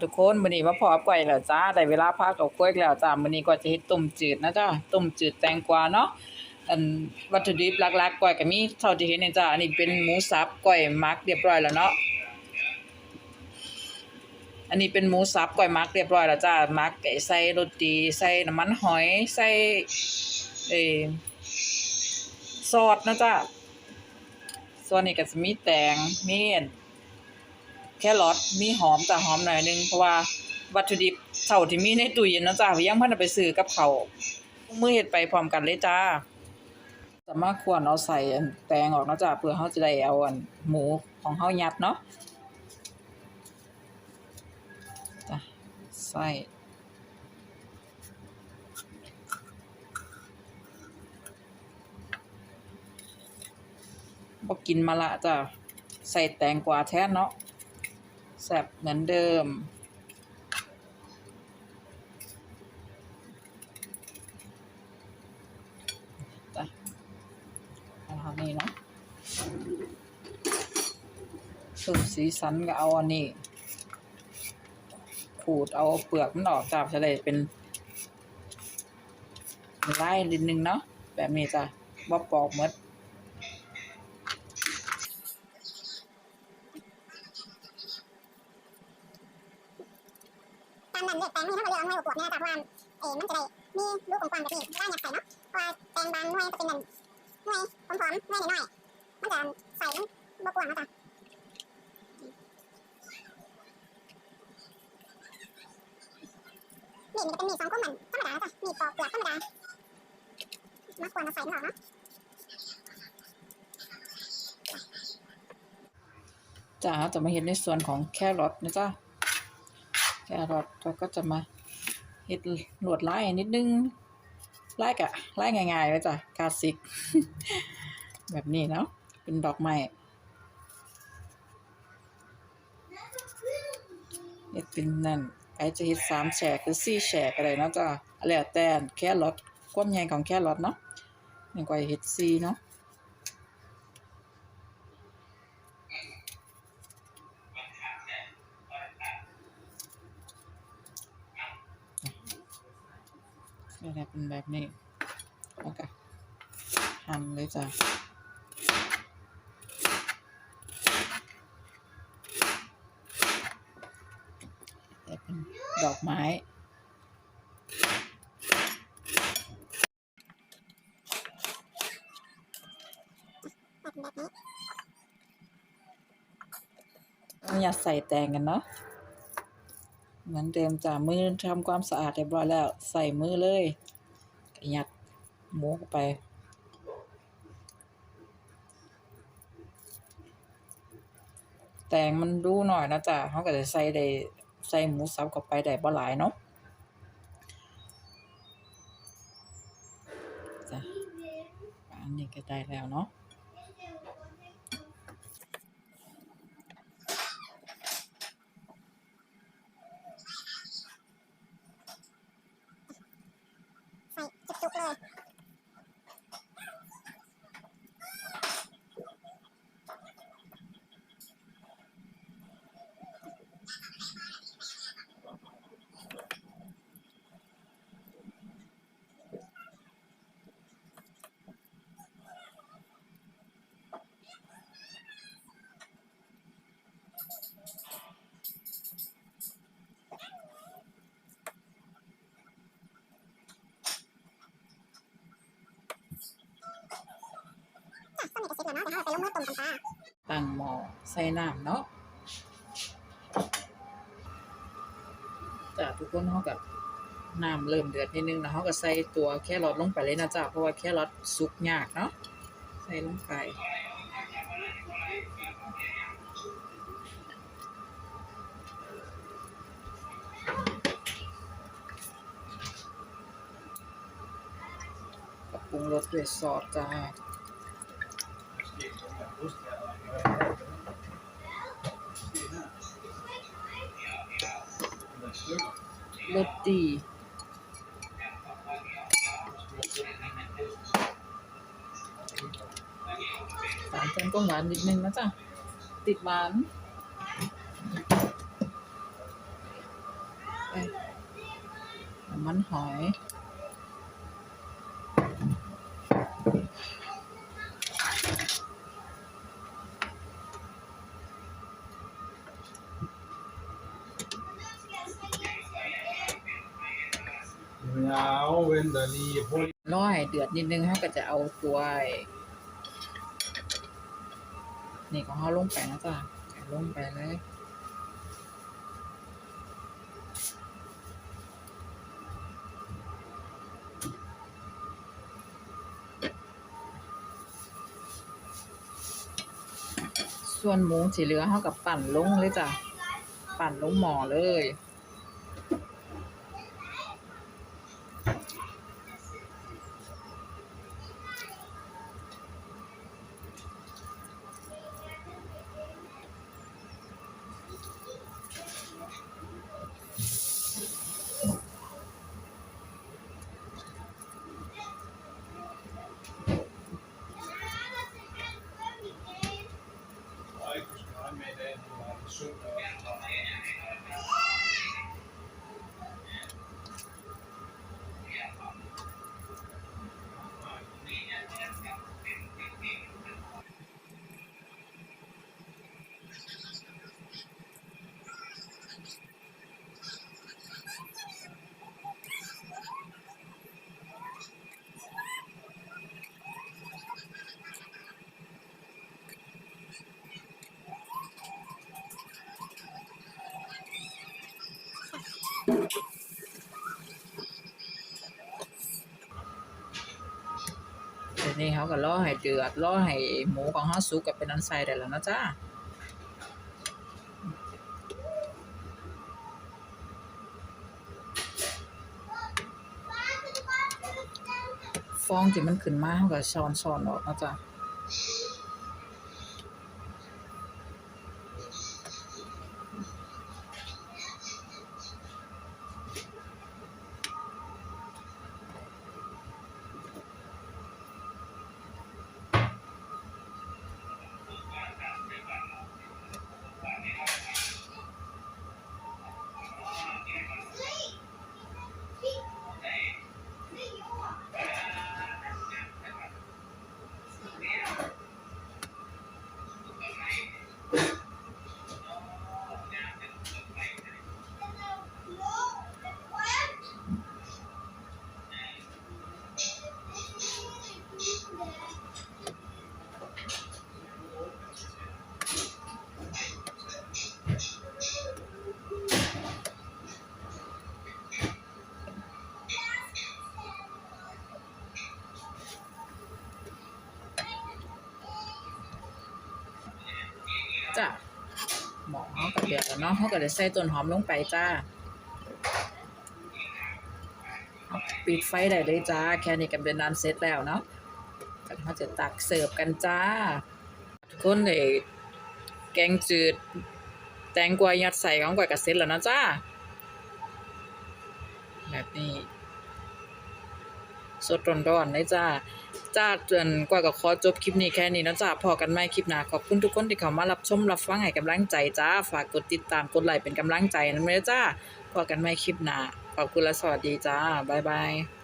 ทุกคนมื้อนี้มาพอกับก้อยแล้วจ้าได้เวลาพากับกล้วยแล้วจ้ามื้อนี้ก็จะเฮ็ดต้มจืดนะจ้าต้มจืดแตงกวาเนาะอันวัตถุดิบหลักๆก้อยก็มีเท่าที่เห็นนี่จ้าอันนี้เป็นหมูสับก้อยมักเรียบร้อยแล้วเนาะอันนี้เป็นหมูสับก้อยมักเรียบร้อยแล้วจ้ามักไก่ใส่โรตีใส่น้ำมันหอยใส่เอซอสนะจ้าส่วนนี้ก็จะมีแตงมีอัน แครอทมีหอมแต่หอมหน่อยนึงเพราะว่าวัตถุดิบเท่าที่มีในตู้เย็นนะจ้ายังพันไปซื้อกับเขาวมื้อเฮ็ดไปพร้อมกันเลยจ้าสามารถควรเอาใส่แตงออกนะจ้าเพื่อเฮาจะได้เอาหมูของเฮายัดเนาะจ้ะใส่บ่กินมะละจ้ะใส่แตงกวาแทนเนาะ แซบเหมือนเดิม เอานี่เนาะเพิ่มสีสันก็เอาอันนี้ ขูดเอาเปลือกมันออกจ้าจะได้เป็นลายนิดนึงเนาะแบบนี้จ้ะบ่ปอกมด ตามนั้นเลือกแตงนี่ถ้าเราเลือกเอาหน่วยบวกเนี่ยจากว่าเอ๋มันจะได้มีลูกกลมๆแบบนี้ล่าอยากใส่เนาะเพราะว่าแตงบางหน่วยก็เป็นนั่นหน่วยพร้อมๆหน่วยน้อยๆมันจะใส่มันบกวางนะจ๊ะมีดมันจะเป็นมีดสองคมเหมือนธรรมดาจ้ะมีดปอกเปลือกธรรมดามากวนเอาใส่มันออกเนาะจ้าจะมาเห็นในส่วนของแครอทนะจ๊ะ รอทเราก็จะมาเฮ็ดหลวดไลายนิดนึงไลายกะไลายง่ายๆไว้จ้ะคลาสสิก แบบนี้เนาะเป็นดอกไม้เฮ็ดเป็นนั่นไอจะเฮ็ดสามแฉกหรือสี่แฉกอะไรเนาะจ้ะแล้วแต่แครอทความใหญ่ของแครอทเนาะนี่ก็เฮ็ดสี่เนาะ นี่แหละเป็นแบบนี้แล้วก็หั่นเลยจ้ะแต่เป็นดอกไม้แบบแบบนี้ไม่อยากใส่แตงกันเนาะ เหมือนเดิมจ้ะมือทำความสะอาดเรียบร้อยแล้ว ใส่มือเลยยัดหมูเข้าไปแตงมันดูหน่อยนะจ๊ะเขาก็จะใส่ได้ใส่หมูสับเข้าไปได้บ่หลายเนาะจ้ะอันนี้ก็ได้แล้วเนาะ fuck? จ้ะต้นนี้ก็เสร็จแล้วเนาะเดี๋ยวเราไปลงมือต้มกันจ้าตั้งหม้อใส่น้ำเนาะจ้ะทุกคนเขากับน้ำเริ่มเดือดนิดนึงแล้วเขาก็ใส่ตัวแครอทลงไปเลยนะจ๊ะเพราะว่าแครอทสุกยากเนาะใส่ลงไปปรุงรสด้วยซอสจ้า รสดี สามชั้นก็หวานนิดนึงนะจ๊ะ ติดหวานมันหอย ไม่เอาเว้นแต่นี่พวกรอให้เดือดนิดนึงเขาก็จะเอาตัวนี่ของเขาลงไปนะจ๊ะใส่ลงไปเลยส่วนหมูสีเหลืองเขากับปั่นลงเลยจ้ะ ปั่นลงหม้อเลยี๋ยวนี้เขาก็รอให้เดือดรอให้หมูของเขาสุกกับเป็นอันใส่ได้แล้วนะจ้าฟองที่มันขึ้นมาเขาก็ช้อนช้อนออกนะจ๊ะจ้ะ หมอเขาก็เดือดแล้วเนาะเขาก็เลยใส่ต้นหอมลงไปจ้าปิดไฟได้เลยจ้า แค่นี้ก็เป็นน้ำเสร็จแล้วเนาะก็เขาจะตักเสิร์ฟกันจ้า ทุกคนเลยแกงจืด แตงกวายัดใส่ของกวยกับเสร็จแล้วนะจ้า แบบนี้ สดร้อนๆเลยจ้า จ้าจนกว่าก็ขอจบคลิปนี้แค่นี้นะจ้าพอกันไหม่คลิปหน้าขอบคุณทุกคนที่เข้ามารับชมรับฟังให้กำลังใจจ้าฝากกดติดตามกดไลค์เป็นกำลังใจนะเด้อจ้าพอกันไหม่คลิปหน้าขอบคุณและสวัสดีจ้าบ๊ายบาย